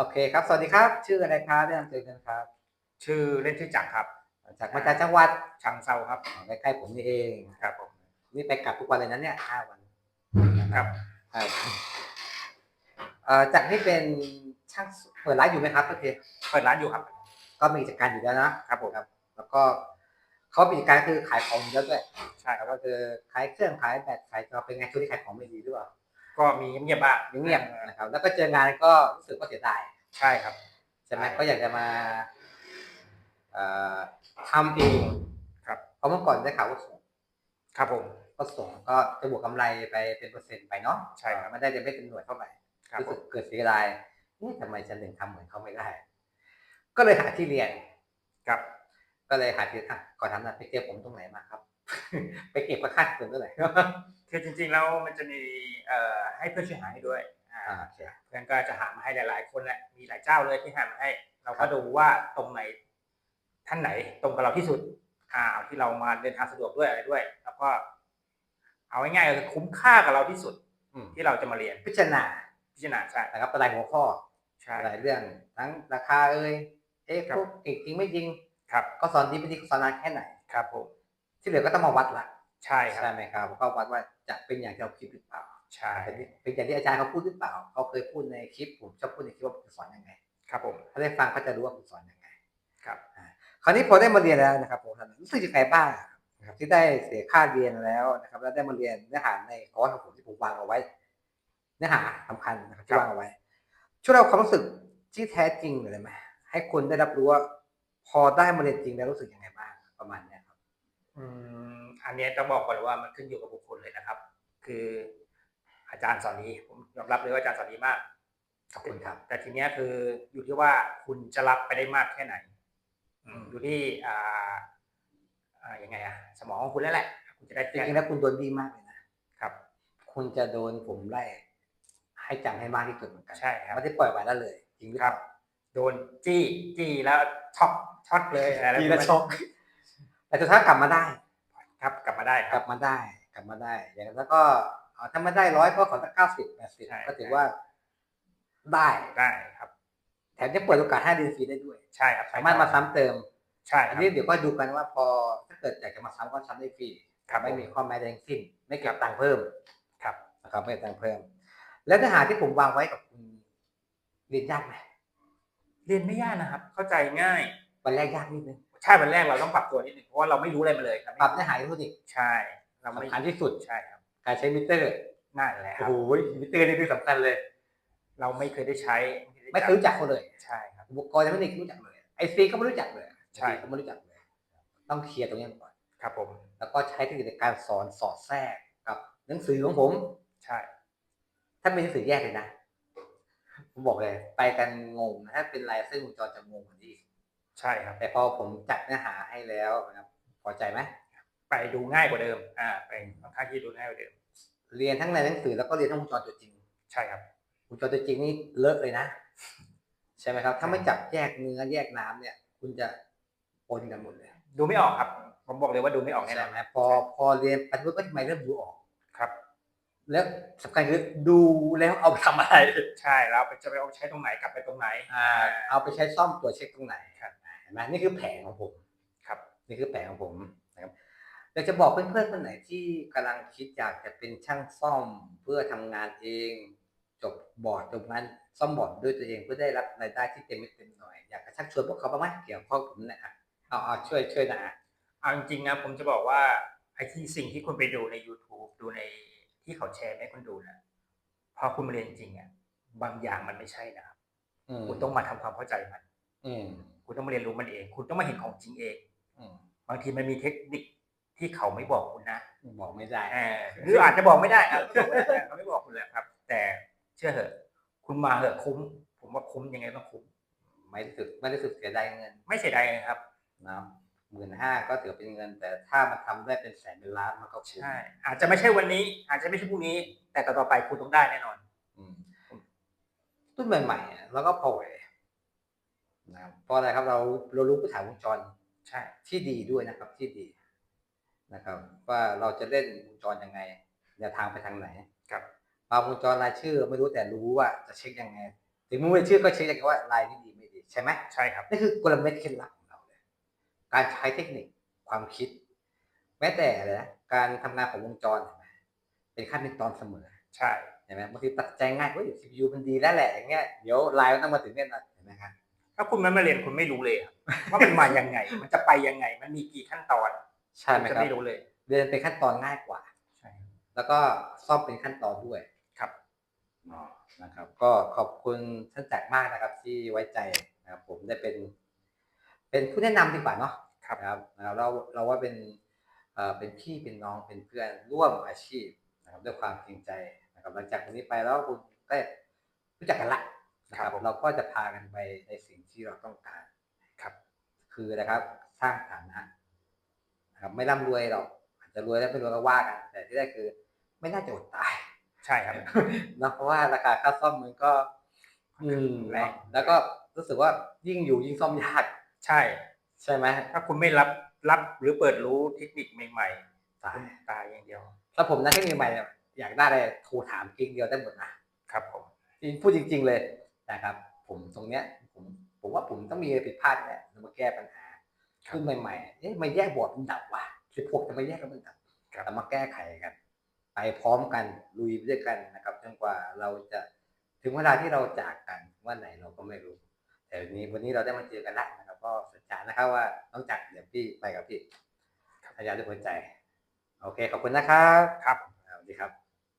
โอเคครับ สวัสดีครับ ชื่ออะไรครับแนะนำตัวกันครับ ชื่อเล่นชื่อจักรครับ จากมาจากจังหวัดชังเซาครับอ๋อใกล้ๆผมนี่เองครับผมนี่ไปกลับทุกวันเลยนะเนี่ยห้าวันครับครับเอ่อจากนี่เป็นช่างเปิดร้านอยู่ไหมครับโอเคเปิดร้านอยู่ครับ ก็มีกิจการอยู่แล้วนะครับผมครับ แล้วก็เขามีกิจการคือขายของอยู่แล้วด้วยใช่แล้วก็คือขายเครื่องขายแบตขายจอเป็นไงช่วงนี้ขายของไม่ดีหรือเปล่า ก็มีเงียบๆบ้างเงียบๆนะครับ แล้วก็เจองานก็รู้สึกว่าเสียดายใช่ครับใช่ไหมใช่ก็อยากจะมาเอ่อทำเองครับเพราะเมื่อก่อนได้ข่าวว่าส่งครับผมก็ส่งก็จะบวกกำไรไปเป็นเปอร์เซ็นต์ไปเนาะใช่ครับไม่ได้จะไม่เป็นหน่วยเท่าไหร่ครับรู้ผสึมกเกิดเสียดายนี่ทำไมฉันถึงทำเหมือนเขาไม่ได้ ก็เลยหาที่เรียนครับก็เลยหาที่อะก่อนทำนั้นไปเจอผมตรงไหนมาครับ ไปเก็บประคัดเงินเท่าไหร่ คือจริงๆแล้วมันจะมีเอ่อให้เพื่อนช่วยหาให้ด้วยอ่าอ่าโอเค เพื่อนก็จะหามาให้หลาย ๆ คนแหละมีหลายเจ้าเลยที่หามาให้ เราครัก็บ ดูว่าตรงไหนท่านไหนตรงกับเราที่สุดอ่าเอาที่เรามาเดินทางสะดวกด้วยอะไรด้วย แล้วก็ เอาง่ายๆก็คือคุ้มค่ากับเราที่สุดอืมที่เราจะมาเรียนพิจารณาพิจารณาใช่นะครับรายหัวข้อใช่ หลายเรื่องทั้งราคาเอ่ยเอ๊ะครับ พวกจริงจริงไม่จริง ครับก็สอนดีไม่ดีสอนนานแค่ไหน ครับผมที่เหลือก็ต้องมาวัดละใช่ครับ ใช่ไหมครับก็วัดว่า จะเป็นอย่างที่เราคิดหรือเปล่าใช่เป็นเป็นอย่างที่อาจารย์เขาพูดหรือเปล่าเขาเคยพูดในคลิปผมชอบพูดในคลิปว่าผมสอนยังไง ครับผมถ้าได้ฟังก็จะรู้ว่าผมสอนยังไง ครับคราวนี้พอได้มาเรียนแล้วนะครับผมรู้สึกยังไงบ้างนะครับที่ได้เสียค่าเรียนแล้วนะครับ แล้วได้มาเรียนเนื้อหาในคอร์สของผมที่ผมวางเอาไว้ เนื้อหาสำคัญนะครับที่วางเอาไว้ ช่วยเราความรู้สึกที่แท้จริงเลยไหมให้คนได้รับรู้ว่าพอได้มาเรียนจริงแล้วรู้สึกยังไงบ้างประมาณเนี้ยครับ อืม อันเนี้ยต้องบอกก่อนเลยว่ามันขึ้นอยู่กับบุคคลเลยนะครับ คืออาจารย์สอนดีผมยอมรับเลยว่าอาจารย์สอนดีมากขอบคุณครับ แต่ทีเนี้ยคืออยู่ที่ว่าคุณจะรับไปได้มากแค่ไหนอืมอยู่ที่อ่าอ่ายังไงอะสมองของคุณแล้วแหละ คุณจะได้จแค่ริงๆแล้วคุณโดนดีมากเลยนะครับ คุณจะโดนผมไล่ให้จำให้มากที่สุดเหมือนกันใช่ครับ ไม่ได้ปล่อยไว้แล้วเลย จริงหรือคเปรัล่าบโดนจี้จี้แล้วช็อกช็อตเลยอะไรทีละช็อกแต่สุดท้ายกลับมาได้ ครับกลับมาได้คกรัลับบมาได้กลับมาได้ อย่างนั้นแล้วก็เอาถ้าไม่ได้ร้อยก็ขอสักเก้าสิบแปดสิบใช่ก็ถือว่าได้ ได้ครับแถมจะเปิดโอกาสให้เรียนฟรีได้ด้วย ใช่ครับสามารถมาซ้ำเติม ใช่คอัรันบ นี้เดี๋ยวก็ดูกันว่าพอถ้าเกิดอยากจะมาซ้ำก็ซ้ำได้ฟรีครับไม่มีข้อแม้ใดทั้งสิ้น ไม่เก็บตังค์เพิ่มครับ นะครับไม่เก็บตังค์เพิ่ม แล้วเนื้อหาที่ผมวางไว้กับคุณเรียนยากไหมเรียนไม่ยากนะครับ เข้าใจง่าย วันแรกยากนิดนึง ใช่วันแรกเราต้องปรับตัวนิดหนึ่งเพราะว่าเราไม่รู้อะไรมาเลยครับปรับเนื้อหาให้รู้ดิใช่ เราไม่สำคัญที่สุดใช่ครับการใช้มิเตอร์นั่นแหละคโอ้รับโหมิเตอร์นี่คือสำคัญเลย เราไม่เคยได้ใช้ ไม่เคยรู้จักเขาเลยใช่ครับอุปกรณ์ยังไม่ได้รู้จักเลยไอซีก็ไม่รู้จักเลยใช่ก็ไม่รู้จักเลย ต้องเคลียร์ตรงนี้ก่อนครับผม แล้วก็ใช้เทคนิคในการสอนสอดแทรกกับหนังสือของผม ใช่ ถ้าเป็นหนังสือแยกเลยนะ ผมบอกเลย ไปกันงงนะถ้าเป็นลายเส้นวงจรจะงงกว่านี้อีก ใช่ครับ แต่พอผมจัดเนื้อหาให้แล้วนะครับพอใจไหมไปดูง่ายกว่าเดิม อ่าไปค่อนข้างที่จะดูง่ายกว่าเดิม เรียนทั้งในหนังสือแล้วก็เรียนทั้งวงจรตัวจริง ใช่ครับวงจรตัวจริงนี่เลอะเลยนะ ใช่ไหมครับ ถ้าไม่จับแยกเนื้อแยกน้ำเนี่ย คุณจะปนกันหมดเลย ดูไม่ออกครับ ผมบอกเลยว่าดูไม่ออกแน่นใช่อนไหมพอพอเรียนปฏิบัติก็ทำไมเริ่มดูออกครับ แล้วสำคัญคือดูแล้วเอาไปทำอะไร ใช่แล้วไปจะไปเอาใช้ตรงไหนกลับไปตรงไหน อ่า เอาไปใช้ซ่อมตัวจเช็คตรงไหนครับเห็นไหมนี่คือแผนของผมครับ นี่คือแผนของผมนะครับอยากจะบอกเพื่อนๆคนไหนที่กำลังคิดอยากจะเป็นช่างซ่อมเพื่อทำงานเอง จบบอร์ดจบงานซ่อมบอร์ดด้วยตัวเองเพื่อได้รับรายได้ที่เต็มไม่เต็มหน่อยอยากจะชักชวนพวกเขาบ้างไหมเกี่ยวข้องกับผมนะอะเอาเอาช่วยช่วยนะอะเอาจริงๆนะผมจะบอกว่าไอ้ที่สิ่งที่คุณไปดูใน YouTube ดูในที่เขาแชร์ให้คุณดูนะพอคุณมาเรียนจริงอะบางอย่างมันไม่ใช่นะครับอืมคุณต้องมาทำความเข้าใจมัน อืม คุณต้องมาเรียนรู้มันเอง คุณต้องมาเห็นของจริงเองอืมบางทีมันมีเทคนิคที่เขาไม่บอกคุณนะบอกไม่ได้เออหรืออาจจะบอกไม่ได้อะบอกไม่ได้เขาไม่บอกคุณแหละครับ แต่เชื่อเถอะคุณมาเถอะคุ้ม ผมว่าคุ้มยังไงต้องคุ้มไม่รู้สึกไม่รู้สึกเสียดายเงิน ไม่เสียดายเลยครับนะหมื่นห้าก็ถือเป็นเงิน แต่ถ้ามันทำได้เป็นแสนเป็นล้านมันก็คุ้มใช่อาจจะไม่ใช่วันนี้ อาจจะไม่ใช่พรุ่งนี้ แต่ต่อๆไปคุณต้องได้แน่นอนอืมรุ่นใหม่ๆอะเราก็พอไหว นะครับเพราะอะไรครับเราเรารู้ปัญหาวงจรใช่ที่ดีด้วยนะครับที่ดีนะครับ ว่าเราจะเล่นวงจรยังไงแนวทางไปทางไหนครับบางวงจรรายชื่อไม่รู้แต่รู้ว่าจะเช็คยังไง ถึงไม่รู้ชื่อก็เช็คได้แค่ว่าลายนี้ดีไม่ดีใช่ไหมใช่ครับนี่คือกลเม็ดเคล็ดลับของเราเลยการใช้เทคนิคความคิด แม้แต่อะไรนะการทำงานของวงจรเห็นไหมเป็นขั้นเป็นตอนเสมอ ใช่เห็นไหมบางทีตัดใจง่ายเฮ้ย CPU มันดีแล้วแหละอย่างเงี้ยเดี๋ยวไลน์มันต้องมาถึงเนี่ยนะ ถ้าคุณไม่มาเรียนคุณไม่รู้เลยอะว่ามันมายังไง มันจะไปยังไง มันมีกี่ขั้นตอนใช่ไหมณจะครับไม่รู้เลย เรียนเป็นขั้นตอนง่ายกว่า ใช่ แล้วก็ซ่อมเป็นขั้นตอนด้วยครับ อ๋อนะครับ ก็ขอบคุณท่านแจกมากนะครับ ที่ไว้ใจนะครับ ผมได้เป็น เป็นผู้แนะนำดีกว่าเนาะครับ นะครับนะครับเราเราว่าเป็นเอ่อเป็นพี่เป็นน้องเป็นเพื่อนร่วมอาชีพนะครับ ด้วยความจริงใจนะครับ หลังจากวันนี้ไปแล้วคุณก็รู้จักกันละ นะครับเราก็จะพากันไปในสิ่งที่เราต้องการครับ คือนะครับสร้างฐานะนะครับไม่ร่ำรวยหรอกอาจจะรวยแล้วไม่รวยก็ว่ากัน แต่ที่ได้คือ ไม่น่าจะอดตาย ใช่ครับเนอะเพราะว่าราคาค่าซ่อมมันก็อืมแรงแล้วก็รู้สึกว่ายิ่งอยู่ยิ่งซ่อมยากใช่ ใช่ไหมถ้าคุณไม่รับรับหรือเปิดรู้เทคนิคใหม่ตายๆคุณตายอย่างเดียวถ้าผมนักเทคนิคใหม่เนี่ยอยากได้อะไรโทรถามกิ๊กเดียวได้หมดนะครับผมจริงพูดจริง ๆ เลย นะครับ ผมตรงเนี้ยผมผมว่าผมต้องมีอะไรผิดพลาดแหละมาแก้ปัญหาขึ้นใหม่ๆเอ๊ะไม่แยกบอร์ดมันดับว่ะสิบหกจะไม่แยกกันมันดับครับแต่มาแก้ไขกัน ไปพร้อมกันลุยไปด้วยกันนะครับจนกว่าเราจะถึงเวลาที่เราจากกันว่าไหนเราก็ไม่รู้ แต่วันนี้วันนี้เราได้มาเจอกันแล้วนะครับ ก็สัญญานะครับว่าต้องจากเดี๋ยวพี่ไปกับพี่สัญญาด้วยหัวใจ โอเคขอบคุณนะครับครับสวัสดีครับ